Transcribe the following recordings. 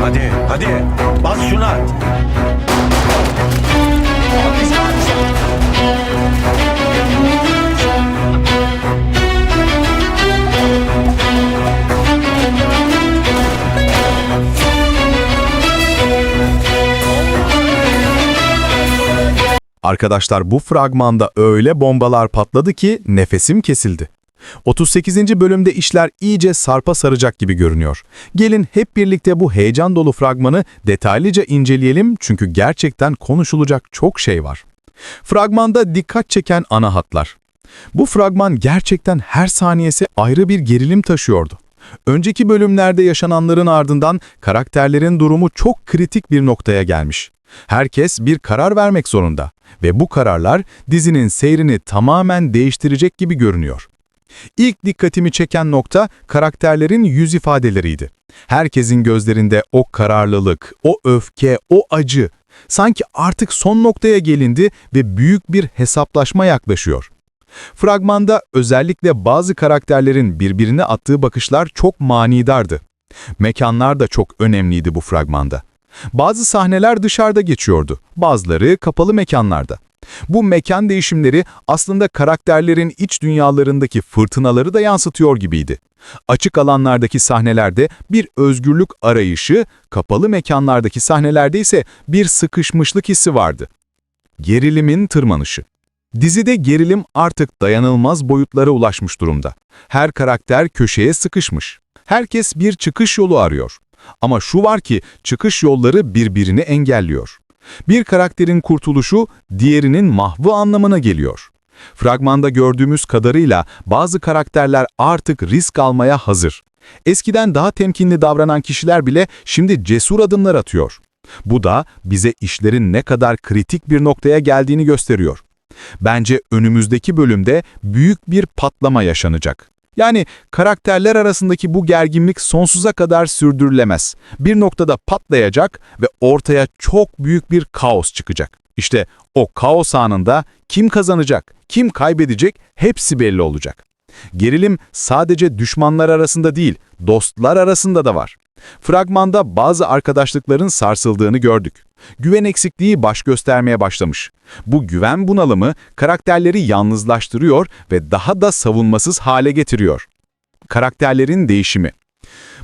Hadi, hadi. Bas şuna. Arkadaşlar bu fragmanda öyle bombalar patladı ki nefesim kesildi. 38. bölümde işler iyice sarpa saracak gibi görünüyor. Gelin hep birlikte bu heyecan dolu fragmanı detaylıca inceleyelim çünkü gerçekten konuşulacak çok şey var. Fragmanda dikkat çeken ana hatlar. Bu fragman gerçekten her saniyesi ayrı bir gerilim taşıyordu. Önceki bölümlerde yaşananların ardından karakterlerin durumu çok kritik bir noktaya gelmiş. Herkes bir karar vermek zorunda ve bu kararlar dizinin seyrini tamamen değiştirecek gibi görünüyor. İlk dikkatimi çeken nokta karakterlerin yüz ifadeleriydi. Herkesin gözlerinde o kararlılık, o öfke, o acı. Sanki artık son noktaya gelindi ve büyük bir hesaplaşma yaklaşıyor. Fragmanda özellikle bazı karakterlerin birbirine attığı bakışlar çok manidardı. Mekanlar da çok önemliydi bu fragmanda. Bazı sahneler dışarıda geçiyordu, bazıları kapalı mekanlarda. Bu mekan değişimleri aslında karakterlerin iç dünyalarındaki fırtınaları da yansıtıyor gibiydi. Açık alanlardaki sahnelerde bir özgürlük arayışı, kapalı mekanlardaki sahnelerde ise bir sıkışmışlık hissi vardı. Gerilimin tırmanışı. Dizide gerilim artık dayanılmaz boyutlara ulaşmış durumda. Her karakter köşeye sıkışmış. Herkes bir çıkış yolu arıyor. Ama şu var ki çıkış yolları birbirini engelliyor. Bir karakterin kurtuluşu diğerinin mahvı anlamına geliyor. Fragmanda gördüğümüz kadarıyla bazı karakterler artık risk almaya hazır. Eskiden daha temkinli davranan kişiler bile şimdi cesur adımlar atıyor. Bu da bize işlerin ne kadar kritik bir noktaya geldiğini gösteriyor. Bence önümüzdeki bölümde büyük bir patlama yaşanacak. Yani karakterler arasındaki bu gerginlik sonsuza kadar sürdürülemez. Bir noktada patlayacak ve ortaya çok büyük bir kaos çıkacak. İşte o kaos anında kim kazanacak, kim kaybedecek hepsi belli olacak. Gerilim sadece düşmanlar arasında değil, dostlar arasında da var. Fragmanda bazı arkadaşlıkların sarsıldığını gördük. Güven eksikliği baş göstermeye başlamış. Bu güven bunalımı karakterleri yalnızlaştırıyor ve daha da savunmasız hale getiriyor. Karakterlerin değişimi.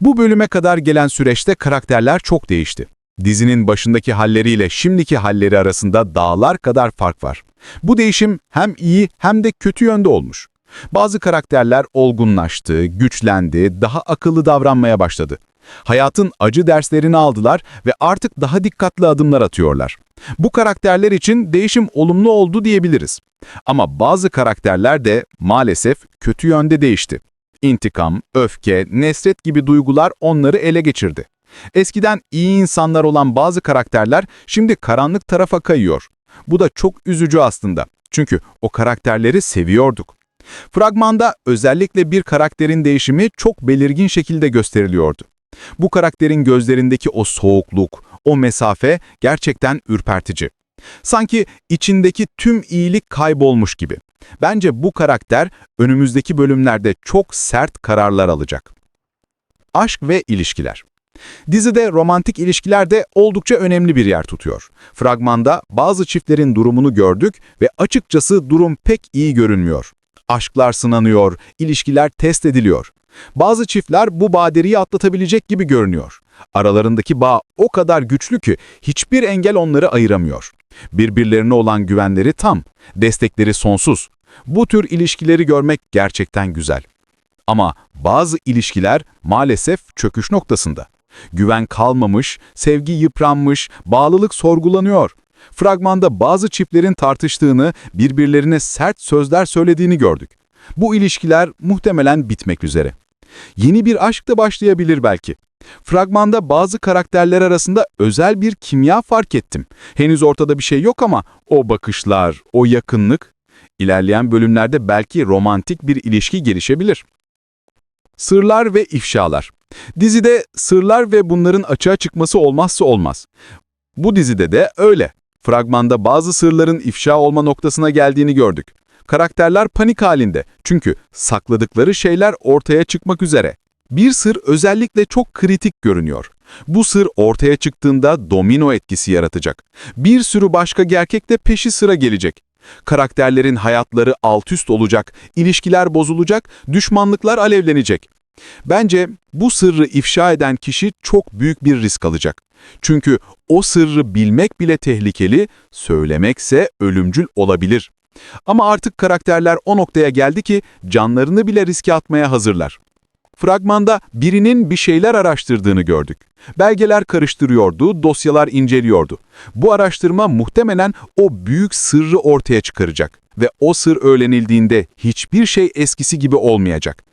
Bu bölüme kadar gelen süreçte karakterler çok değişti. Dizinin başındaki halleriyle şimdiki halleri arasında dağlar kadar fark var. Bu değişim hem iyi hem de kötü yönde olmuş. Bazı karakterler olgunlaştı, güçlendi, daha akıllı davranmaya başladı. Hayatın acı derslerini aldılar ve artık daha dikkatli adımlar atıyorlar. Bu karakterler için değişim olumlu oldu diyebiliriz. Ama bazı karakterler de maalesef kötü yönde değişti. İntikam, öfke, nesret gibi duygular onları ele geçirdi. Eskiden iyi insanlar olan bazı karakterler şimdi karanlık tarafa kayıyor. Bu da çok üzücü aslında. Çünkü o karakterleri seviyorduk. Fragmanda özellikle bir karakterin değişimi çok belirgin şekilde gösteriliyordu. Bu karakterin gözlerindeki o soğukluk, o mesafe gerçekten ürpertici. Sanki içindeki tüm iyilik kaybolmuş gibi. Bence bu karakter önümüzdeki bölümlerde çok sert kararlar alacak. Aşk ve ilişkiler. Dizide romantik ilişkiler de oldukça önemli bir yer tutuyor. Fragmanda bazı çiftlerin durumunu gördük ve açıkçası durum pek iyi görünmüyor. Aşklar sınanıyor, ilişkiler test ediliyor. Bazı çiftler bu badireyi atlatabilecek gibi görünüyor. Aralarındaki bağ o kadar güçlü ki hiçbir engel onları ayıramıyor. Birbirlerine olan güvenleri tam, destekleri sonsuz. Bu tür ilişkileri görmek gerçekten güzel. Ama bazı ilişkiler maalesef çöküş noktasında. Güven kalmamış, sevgi yıpranmış, bağlılık sorgulanıyor. Fragmanda bazı çiftlerin tartıştığını, birbirlerine sert sözler söylediğini gördük. Bu ilişkiler muhtemelen bitmek üzere. Yeni bir aşk da başlayabilir belki. Fragmanda bazı karakterler arasında özel bir kimya fark ettim. Henüz ortada bir şey yok ama o bakışlar, o yakınlık, ilerleyen bölümlerde belki romantik bir ilişki gelişebilir. Sırlar ve ifşalar. Dizide sırlar ve bunların açığa çıkması olmazsa olmaz. Bu dizide de öyle. Fragmanda bazı sırların ifşa olma noktasına geldiğini gördük. Karakterler panik halinde çünkü sakladıkları şeyler ortaya çıkmak üzere. Bir sır özellikle çok kritik görünüyor. Bu sır ortaya çıktığında domino etkisi yaratacak. Bir sürü başka gerçek de peşi sıra gelecek. Karakterlerin hayatları alt üst olacak, ilişkiler bozulacak, düşmanlıklar alevlenecek. Bence bu sırrı ifşa eden kişi çok büyük bir risk alacak. Çünkü o sırrı bilmek bile tehlikeli, söylemekse ölümcül olabilir. Ama artık karakterler o noktaya geldi ki canlarını bile riske atmaya hazırlar. Fragmanda birinin bir şeyler araştırdığını gördük. Belgeler karıştırıyordu, dosyalar inceliyordu. Bu araştırma muhtemelen o büyük sırrı ortaya çıkaracak ve o sır öğrenildiğinde hiçbir şey eskisi gibi olmayacak.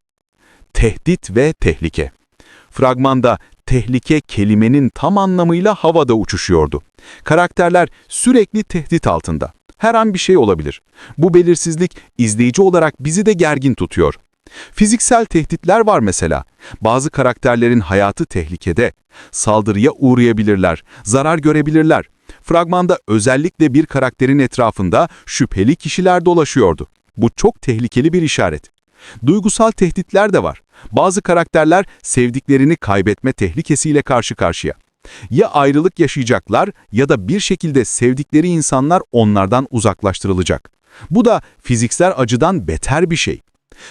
Tehdit ve tehlike. Fragmanda tehlike kelimenin tam anlamıyla havada uçuşuyordu. Karakterler sürekli tehdit altında. Her an bir şey olabilir. Bu belirsizlik izleyici olarak bizi de gergin tutuyor. Fiziksel tehditler var mesela. Bazı karakterlerin hayatı tehlikede. Saldırıya uğrayabilirler, zarar görebilirler. Fragmanda özellikle bir karakterin etrafında şüpheli kişiler dolaşıyordu. Bu çok tehlikeli bir işaret. Duygusal tehditler de var. Bazı karakterler sevdiklerini kaybetme tehlikesiyle karşı karşıya. Ya ayrılık yaşayacaklar ya da bir şekilde sevdikleri insanlar onlardan uzaklaştırılacak. Bu da fiziksel acıdan beter bir şey.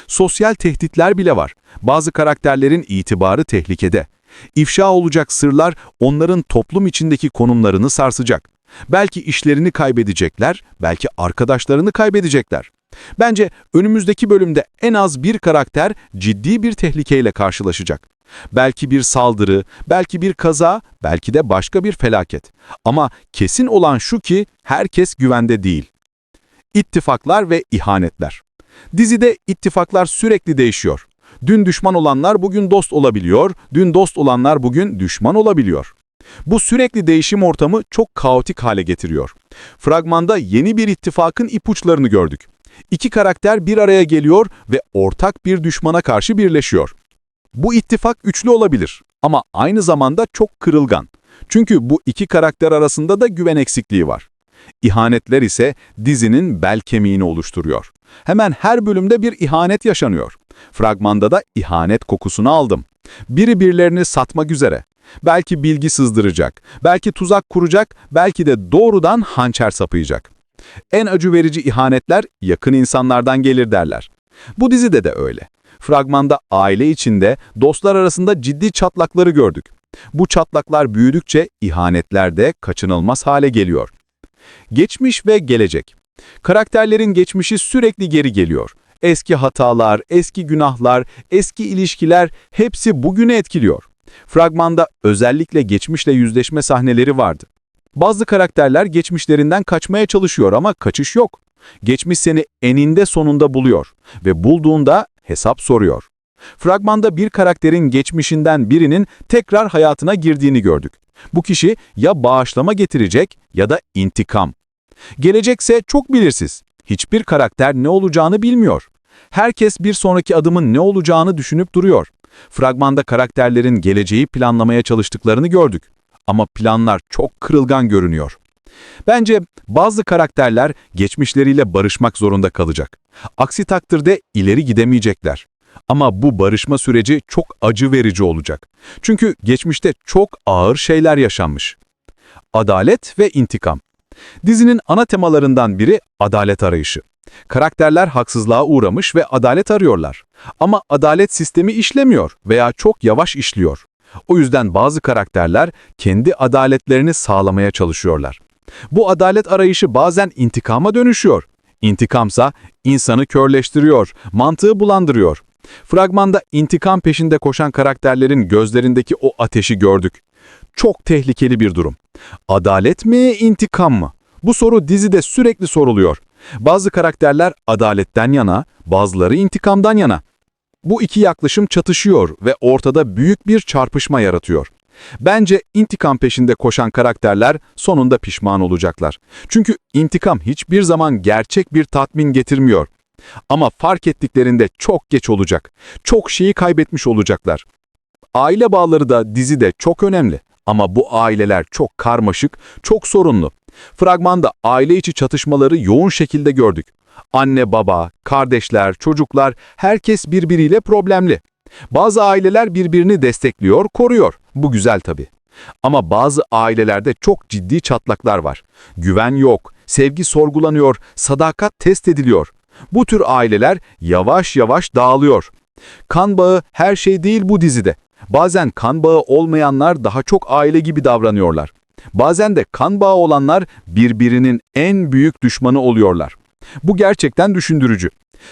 Sosyal tehditler bile var. Bazı karakterlerin itibarı tehlikede. İfşa olacak sırlar onların toplum içindeki konumlarını sarsacak. Belki işlerini kaybedecekler, belki arkadaşlarını kaybedecekler. Bence önümüzdeki bölümde en az bir karakter ciddi bir tehlikeyle karşılaşacak. Belki bir saldırı, belki bir kaza, belki de başka bir felaket. Ama kesin olan şu ki herkes güvende değil. İttifaklar ve ihanetler. Dizide ittifaklar sürekli değişiyor. Dün düşman olanlar bugün dost olabiliyor, dün dost olanlar bugün düşman olabiliyor. Bu sürekli değişim ortamı çok kaotik hale getiriyor. Fragmanda yeni bir ittifakın ipuçlarını gördük. İki karakter bir araya geliyor ve ortak bir düşmana karşı birleşiyor. Bu ittifak üçlü olabilir ama aynı zamanda çok kırılgan. Çünkü bu iki karakter arasında da güven eksikliği var. İhanetler ise dizinin bel kemiğini oluşturuyor. Hemen her bölümde bir ihanet yaşanıyor. Fragmanda da ihanet kokusunu aldım. Biri birilerini satmak üzere. Belki bilgi sızdıracak, belki tuzak kuracak, belki de doğrudan hançer sapıyacak. En acı verici ihanetler yakın insanlardan gelir derler. Bu dizide de öyle. Fragmanda aile içinde, dostlar arasında ciddi çatlakları gördük. Bu çatlaklar büyüdükçe ihanetler de kaçınılmaz hale geliyor. Geçmiş ve gelecek. Karakterlerin geçmişi sürekli geri geliyor. Eski hatalar, eski günahlar, eski ilişkiler hepsi bugünü etkiliyor. Fragmanda özellikle geçmişle yüzleşme sahneleri vardı. Bazı karakterler geçmişlerinden kaçmaya çalışıyor ama kaçış yok. Geçmiş seni eninde sonunda buluyor ve bulduğunda hesap soruyor. Fragmanda bir karakterin geçmişinden birinin tekrar hayatına girdiğini gördük. Bu kişi ya bağışlama getirecek ya da intikam. Gelecekse çok belirsiz. Hiçbir karakter ne olacağını bilmiyor. Herkes bir sonraki adımın ne olacağını düşünüp duruyor. Fragmanda karakterlerin geleceği planlamaya çalıştıklarını gördük. Ama planlar çok kırılgan görünüyor. Bence bazı karakterler geçmişleriyle barışmak zorunda kalacak. Aksi takdirde ileri gidemeyecekler. Ama bu barışma süreci çok acı verici olacak. Çünkü geçmişte çok ağır şeyler yaşanmış. Adalet ve intikam. Dizinin ana temalarından biri adalet arayışı. Karakterler haksızlığa uğramış ve adalet arıyorlar. Ama adalet sistemi işlemiyor veya çok yavaş işliyor. O yüzden bazı karakterler kendi adaletlerini sağlamaya çalışıyorlar. Bu adalet arayışı bazen intikama dönüşüyor. İntikamsa insanı körleştiriyor, mantığı bulandırıyor. Fragmanda intikam peşinde koşan karakterlerin gözlerindeki o ateşi gördük. Çok tehlikeli bir durum. Adalet mi, intikam mı? Bu soru dizide sürekli soruluyor. Bazı karakterler adaletten yana, bazıları intikamdan yana. Bu iki yaklaşım çatışıyor ve ortada büyük bir çarpışma yaratıyor. Bence intikam peşinde koşan karakterler sonunda pişman olacaklar. Çünkü intikam hiçbir zaman gerçek bir tatmin getirmiyor. Ama fark ettiklerinde çok geç olacak. Çok şeyi kaybetmiş olacaklar. Aile bağları da dizide çok önemli. Ama bu aileler çok karmaşık, çok sorunlu. Fragmanda aile içi çatışmaları yoğun şekilde gördük. Anne baba, kardeşler, çocuklar, herkes birbiriyle problemli. Bazı aileler birbirini destekliyor, koruyor. Bu güzel tabii. Ama bazı ailelerde çok ciddi çatlaklar var. Güven yok, sevgi sorgulanıyor, sadakat test ediliyor. Bu tür aileler yavaş yavaş dağılıyor. Kan bağı her şey değil bu dizide. Bazen kan bağı olmayanlar daha çok aile gibi davranıyorlar. Bazen de kan bağı olanlar birbirinin en büyük düşmanı oluyorlar. Bu gerçekten düşündürücü.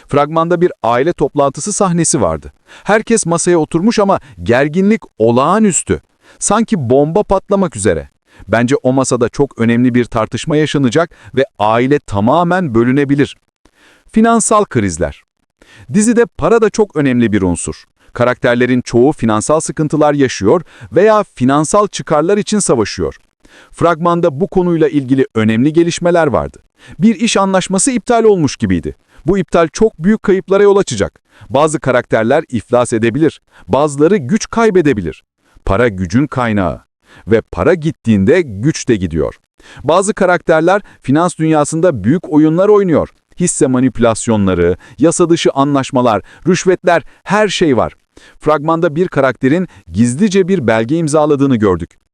Fragmanda bir aile toplantısı sahnesi vardı. Herkes masaya oturmuş ama gerginlik olağanüstü. Sanki bomba patlamak üzere. Bence o masada çok önemli bir tartışma yaşanacak ve aile tamamen bölünebilir. Finansal krizler. Dizide para da çok önemli bir unsur. Karakterlerin çoğu finansal sıkıntılar yaşıyor veya finansal çıkarlar için savaşıyor. Fragmanda bu konuyla ilgili önemli gelişmeler vardı. Bir iş anlaşması iptal olmuş gibiydi. Bu iptal çok büyük kayıplara yol açacak. Bazı karakterler iflas edebilir, bazıları güç kaybedebilir. Para gücün kaynağı ve para gittiğinde güç de gidiyor. Bazı karakterler finans dünyasında büyük oyunlar oynuyor. Hisse manipülasyonları, yasa dışı anlaşmalar, rüşvetler, her şey var. Fragmanda bir karakterin gizlice bir belge imzaladığını gördük.